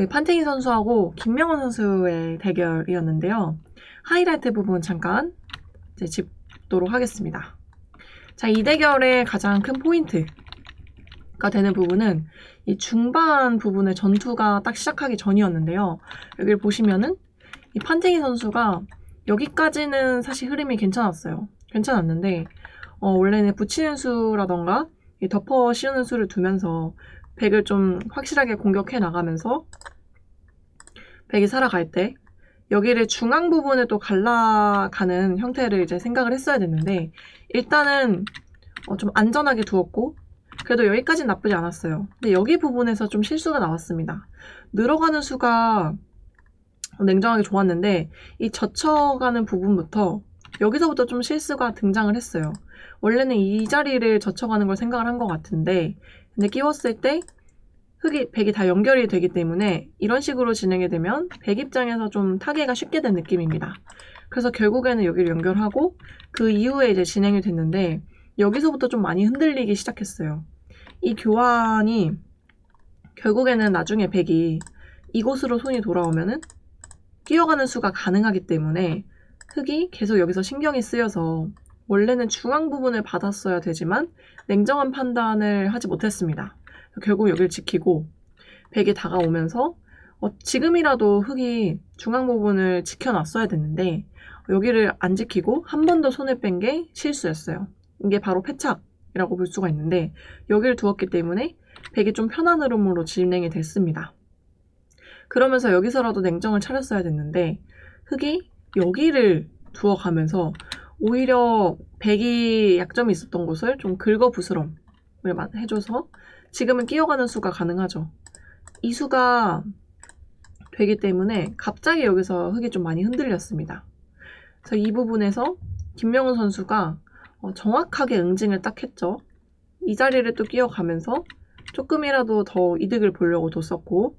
그 판테기 선수하고 김명훈 선수의 대결이었는데요. 하이라이트 부분 잠깐 이제 짚도록 하겠습니다. 자, 이 대결의 가장 큰 포인트가 되는 부분은 이 중반 부분의 전투가 딱 시작하기 전이었는데요. 여기를 보시면은 이 판테기 선수가 여기까지는 사실 흐름이 괜찮았어요. 괜찮았는데 어, 원래는 붙이는 수라던가 이 덮어 씌우는 수를 두면서 백을 좀 확실하게 공격해 나가면서 백이 살아갈 때 여기를 중앙 부분을 또 갈라가는 형태를 이제 생각을 했어야 됐는데 일단은 어, 좀 안전하게 두었고 그래도 여기까지는 나쁘지 않았어요. 근데 여기 부분에서 좀 실수가 나왔습니다. 늘어가는 수가 냉정하게 좋았는데 이 젖혀가는 부분부터 여기서부터 좀 실수가 등장을 했어요. 원래는 이 자리를 젖혀가는 걸 생각을 한 것 같은데 근데 끼웠을 때 흙이 백이 다 연결이 되기 때문에 이런 식으로 진행이 되면 백 입장에서 좀 타개가 쉽게 된 느낌입니다. 그래서 결국에는 여기를 연결하고 그 이후에 이제 진행이 됐는데 여기서부터 좀 많이 흔들리기 시작했어요. 이 교환이 결국에는 나중에 백이 이곳으로 손이 돌아오면은 뛰어가는 수가 가능하기 때문에 흙이 계속 여기서 신경이 쓰여서 원래는 중앙 부분을 받았어야 되지만 냉정한 판단을 하지 못했습니다. 결국 여기를 지키고 백이 다가오면서 어, 지금이라도 흙이 중앙 부분을 지켜놨어야 됐는데 여기를 안 지키고 한 번 더 손을 뺀 게 실수였어요. 이게 바로 패착이라고 볼 수가 있는데 여기를 두었기 때문에 백이 좀 편한 흐름으로 진행이 됐습니다. 그러면서 여기서라도 냉정을 차렸어야 됐는데 흙이 여기를 두어가면서 오히려 백이 약점이 있었던 곳을 좀 긁어 부스럼을 해줘서 지금은 끼어가는 수가 가능하죠. 이 수가 되기 때문에 갑자기 여기서 흙이 좀 많이 흔들렸습니다. 그래서 이 부분에서 김명훈 선수가 어, 정확하게 응징을 딱 했죠. 이 자리를 또 끼어가면서 조금이라도 더 이득을 보려고 뒀었고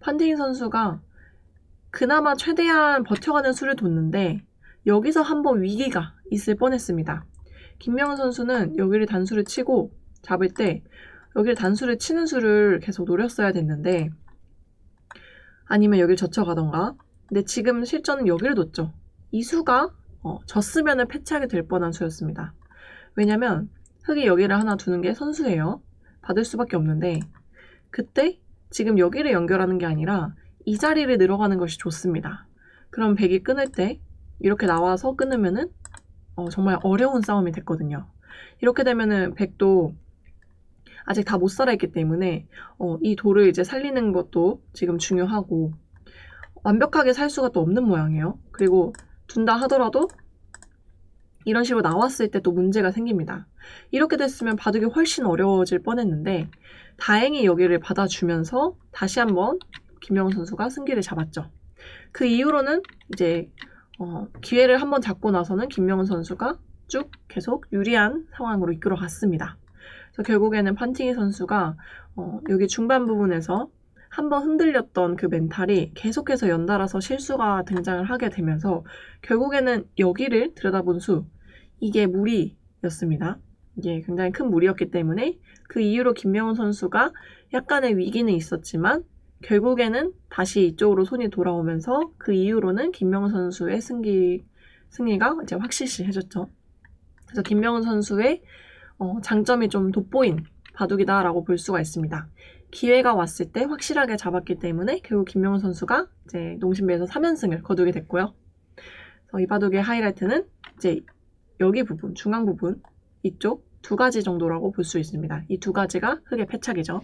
판테인 선수가 그나마 최대한 버텨가는 수를 뒀는데 여기서 한번 위기가 있을 뻔했습니다. 김명훈 선수는 여기를 단수를 치고 잡을 때 여기를 단수를 치는 수를 계속 노렸어야 됐는데 아니면 여기를 젖혀가던가 근데 지금 실전은 여기를 뒀죠. 이 수가 어, 졌으면 패착이 될 뻔한 수였습니다. 왜냐면 흙이 여기를 하나 두는 게 선수예요. 받을 수밖에 없는데 그때 지금 여기를 연결하는 게 아니라 이 자리를 늘어가는 것이 좋습니다. 그럼 백이 끊을 때 이렇게 나와서 끊으면은 어, 정말 어려운 싸움이 됐거든요. 이렇게 되면은 백도 아직 다 못 살아있기 때문에 어, 이 돌을 이제 살리는 것도 지금 중요하고 완벽하게 살 수가 또 없는 모양이에요. 그리고 둔다 하더라도 이런 식으로 나왔을 때 또 문제가 생깁니다. 이렇게 됐으면 바둑이 훨씬 어려워질 뻔했는데 다행히 여기를 받아주면서 다시 한번 김명훈 선수가 승기를 잡았죠. 그 이후로는 이제 어, 기회를 한번 잡고 나서는 김명훈 선수가 쭉 계속 유리한 상황으로 이끌어 갔습니다. 그래서 결국에는 판팅이 선수가 어, 여기 중반 부분에서 한번 흔들렸던 그 멘탈이 계속해서 연달아서 실수가 등장을 하게 되면서 결국에는 여기를 들여다본 수 이게 무리였습니다. 이게 굉장히 큰 무리였기 때문에 그 이후로 김명훈 선수가 약간의 위기는 있었지만 결국에는 다시 이쪽으로 손이 돌아오면서 그 이후로는 김명훈 선수의 승기 승리가 이제 확실시해졌죠. 그래서 김명훈 선수의 어, 장점이 좀 돋보인 바둑이다라고 볼 수가 있습니다. 기회가 왔을 때 확실하게 잡았기 때문에 결국 김명훈 선수가 이제 농심배에서 3연승을 거두게 됐고요. 이 바둑의 하이라이트는 이제 여기 부분, 중앙 부분 이쪽 두 가지 정도라고 볼 수 있습니다. 이 두 가지가 흙의 패착이죠.